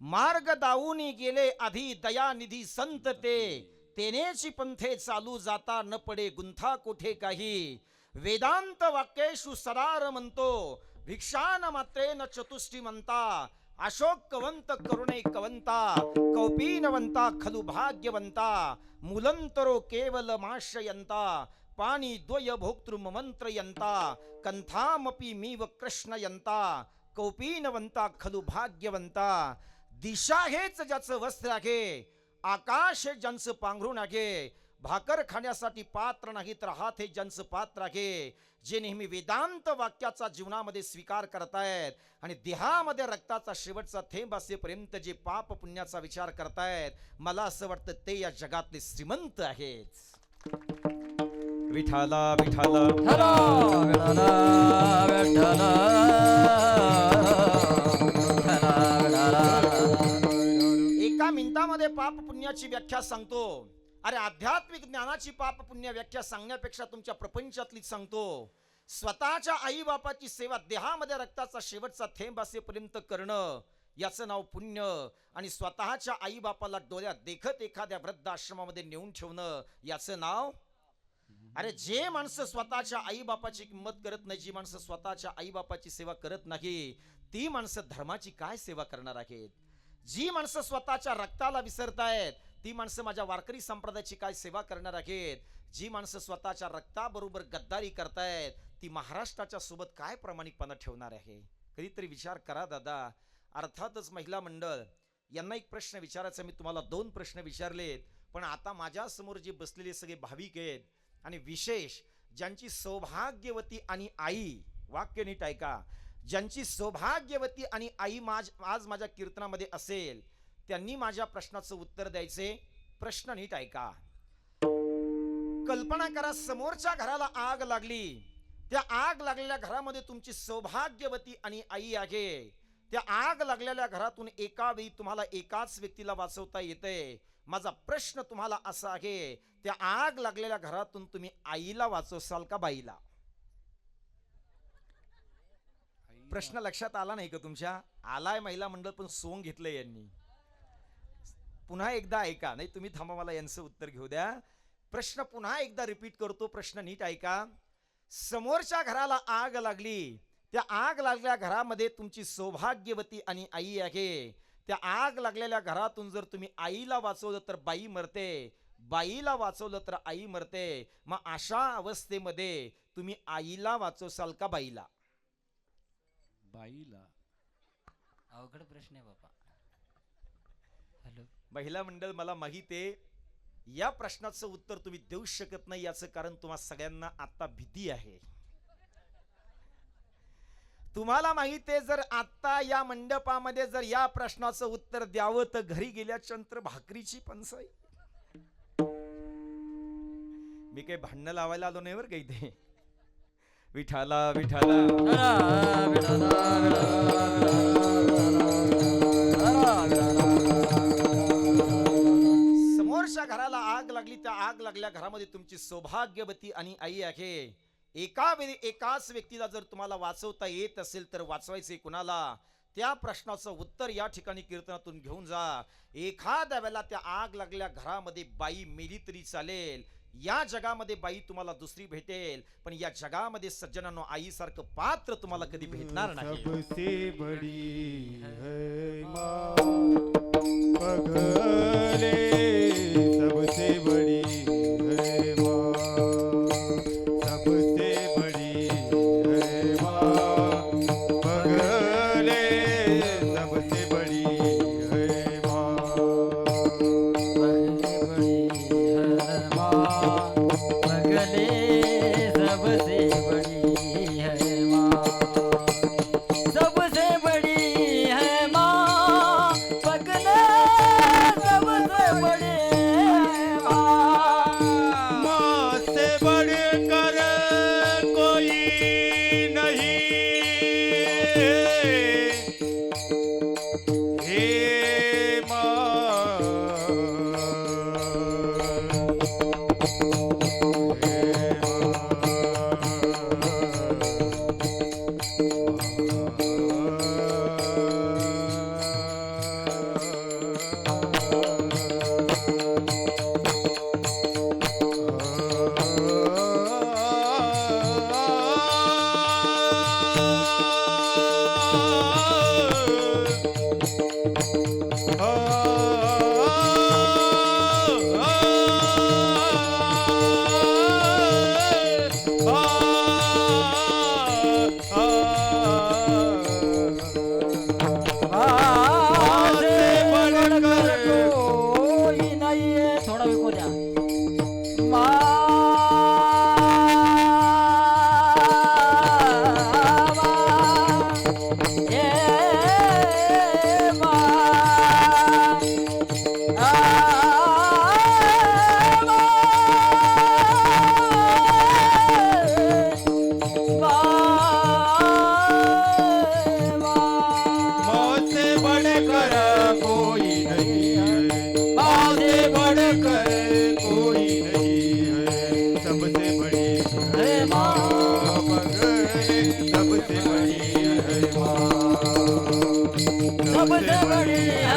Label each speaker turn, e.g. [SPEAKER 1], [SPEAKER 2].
[SPEAKER 1] मार्ग दाऊनी गेले आधी दयानिधी संत ते. तेनेची पंथे चालू जाता न पडे गुंथा कोठे काही. वेदांत वाक्येशु सरार म्हणतो भिक्षान मात्रेन चतुष्टी म्हणता. अशोक कवंत करुणे कवंता कौपीनवंता खलु भाग्यवंता. मुलंतरो केवल माश्रयंता पाणी द्वय भोक्तृमंत्रयंता कंथामपि मीव कृष्णयंता कौपीनवंता खलु भाग्यवंता. दिशा हेच ज्याचं वस्त्र आहे आकाश हे ज्यांचं पांघरून आहे भाकर खाण्यासाठी पात्र नाही तर हात हे ज्यांचं पात्र आहे जे नेहमी वेदांत वाक्याचा जीवनामध्ये स्वीकार करतायत आणि देहामध्ये रक्ताचा शेवटचा थेंब असेपर्यंत जे पाप पुण्याचा विचार करतायत मला असं वाटतं ते या जगातले श्रीमंत आहेत. विठाला विठाला
[SPEAKER 2] हरा विठाला विठाला विठाला
[SPEAKER 1] एका मिनिटामध्ये पाप पुण्याची व्याख्या सांगतो. अरे आध्यात्मिक ज्ञानाची पाप पुण्य व्याख्या सांगण्यापेक्षा तुमच्या प्रपंचातली सांगतो. स्वतःच्या आई बापाची सेवा देहामध्ये रक्ताचा शेवटचा थेंब असेपर्यंत करणं याचं नाव पुण्य. आणि स्वतःच्या आई बापाला डोळ्यात देखत एखाद्या वृद्ध आश्रमामध्ये नेऊन ठेवणं याचं नाव? अरे जे माणसं स्वतःच्या आई बापाची किंमत करत नाही जी माणसं स्वतःच्या आई बापाची सेवा करत नाही ती माणसं धर्माची काय सेवा करणार आहेत? जी माणसं स्वतःच्या रक्ताला विसरतायत ती माणसं माझ्या वारकरी संप्रदायाची काय सेवा करणार आहेत? जी माणसं स्वतःच्या रक्ताबरोबर गद्दारी करतायत ती महाराष्ट्राच्या सोबत काय प्रामाणिकपणा ठेवणार आहे? कधीतरी विचार करा दादा. अर्थातच महिला मंडळ यांना एक प्रश्न विचारायचा मी तुम्हाला दोन प्रश्न विचारलेत. पण आता माझ्यासमोर जे बसलेले सगळे भाविक आहेत आणि विशेष ज्यांची सौभाग्यवती आणि आई वाक्य नीट ऐका. ज्यांची सौभाग्यवती आणि आई माझ आज माझ्या कीर्तनामध्ये असेल त्यांनी माझ्या प्रश्नाचं उत्तर द्यायचे. प्रश्न नीट ऐका. कल्पना करा समोरच्या घराला आग लागली. त्या आग लागलेल्या घरामध्ये तुमची सौभाग्यवती आणि आई आहे. त्या आग लागलेल्या घरातून एका वेळी तुम्हाला एकाच व्यक्तीला वाचवता येते. माझा प्रश्न तुम्हाला असा आहे त्या आग लागलेल्या घरातून तुम्ही आईला वाचवसाल का बाईला? प्रश्न लक्षात आला नाही का तुमच्या? आलाय महिला मंडळ पण सोंग घेतलंय यांनी. पुन्हा एकदा ऐका. नाही तुम्ही थांबा मला यांचं उत्तर घेऊ द्या. प्रश्न पुन्हा एकदा रिपीट करतो. प्रश्न नीट ऐका. समोरच्या घराला आग लागली. त्या आग लागल्या घरामध्ये तुमची सौभाग्यवती आणि आई आहे. त्या आग लागलेल्या घरातून जर तुम्ही आईला वाचवलं तर बाई मरते. बाईला वाचवलं तर आई मरते. मग अशा अवस्थेमध्ये तुम्ही आईला वाचवसाल का बाईला?
[SPEAKER 3] बाईला.
[SPEAKER 2] अवघड प्रश्न आहे बाबा. हॅलो.
[SPEAKER 1] महिला मंडळ मला माहीत आहे या प्रश्नाचं उत्तर तुम्ही देऊ शकत नाही याचं कारण तुम्हा सगळ्यांना आता भीती आहे. तुम्हाला माहीत आहे जर आता या मंडपामध्ये जर या प्रश्नाचं उत्तर द्यावं तर घरी गेल्याच्यानंतर भाकरीची पंचाई मी काही भांडणं लावायला आलो नाही बरं का इथे? विठाला विठाला.
[SPEAKER 2] हरा विठाला
[SPEAKER 1] समोरच्या घराला आग लागली त्या आग लागल्या घरामध्ये तुमची सौभाग्यवती आणि आई आहे. एका वेळी एकाच व्यक्तीला जर तुम्हाला वाचवता येत असेल तर वाचवायचे कुणाला? त्या प्रश्नाचं उत्तर या ठिकाणी कीर्तनातून घेऊन जा. एखाद्या वेळेला त्या आग लागल्या घरामध्ये बाई मेली तरी चालेल. या जगामध्ये बाई तुम्हाला दुसरी भेटेल पण या जगामध्ये सज्जनांनो आईसारखं पात्र तुम्हाला कधी भेटणार नाही.
[SPEAKER 4] माँ
[SPEAKER 2] Whatever. double,